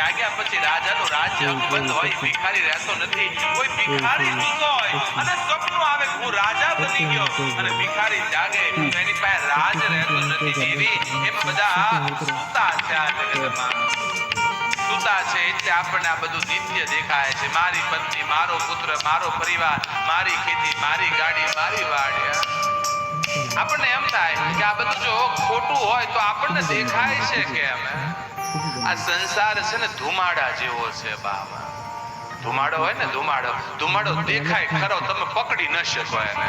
જાગ્યા પછી રાજાનું રાજ્ય બંધ હોય ભિખારી રહેતો નથી. કોઈ ભિખારી સૂતો હોય. અને સપનું આવે હું રાજા બની ગયો અને ભિખારી જાગે. એની પાસે રાજ રહેતો નથી દેવી એમ બધા સૂતા છે આ જગતમાં. સુતા છે એટલે આપણને આ બધું નિત્ય દેખાય છે. મારી પત્ની મારો પુત્ર મારો પરિવાર મારી ખેતી મારી ગાડી મારી વાડી કે આ બધું જો ખોટું હોય તો આપણને દેખાય છે કેમ? આ સંસાર છે ને ધુમાડા જેવો છે બાબા ધુમાડો હોય ને ધુમાડો. ધુમાડો દેખાય ખરો, તમે પકડી ન શકો એને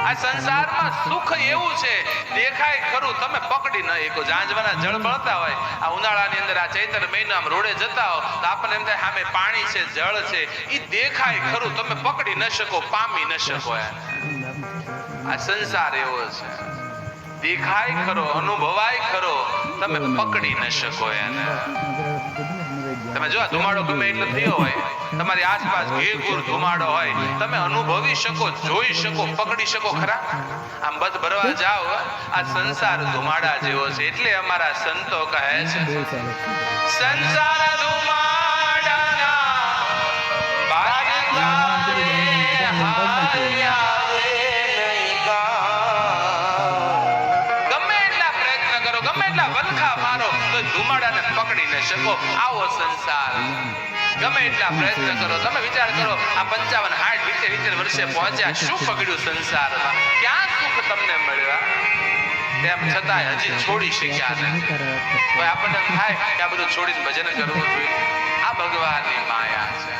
આ સંસારમાં સુખ એવું છે, દેખાય ખરું, તમે પકડી ન શકો. ઝાંઝવાના જળ બળતા હોય. આ ઉનાળાની અંદર આ ચૈતર મહિનામાં રોડે જતા હો, તો આપણને એમ થાય સામે પાણી છે, જળ છે એ દેખાય ખરું, તમે પકડી ન શકો, પામી ન શકો એને. આ સંસાર એવો છે. દેખાય ખરો અનુભવાય ખરો તમે પકડી ન શકો એને. તમે જો ધુમાડો ગમે એટલો થયો હોય તમારી આસપાસ ઘેઘૂર ધુમાડો હોય તમે અનુભવી શકો જોઈ શકો પકડી શકો ખરા? આમ બધ ભરવા જાઓ આ સંસાર ધુમાડા જેવો છે એટલે અમારા સંતો કહે છે સંસાર ધુમાડાને પકડી શકો. આવો સંસાર. ગમે એટલા પ્રયત્ન કરો. તમે વિચાર કરો, આ પંચાવન હાઠ વીતે વીતેર વર્ષે પહોંચ્યા. શું પકડ્યું સંસારમાં? ક્યાં સુખ તમને મળ્યા તેમ છતાંય હજી છોડી શક્યા નથી. આપણને થાય કે આ બધું છોડીને ભજન કરવું જોઈએ. આ ભગવાનની માયા છે.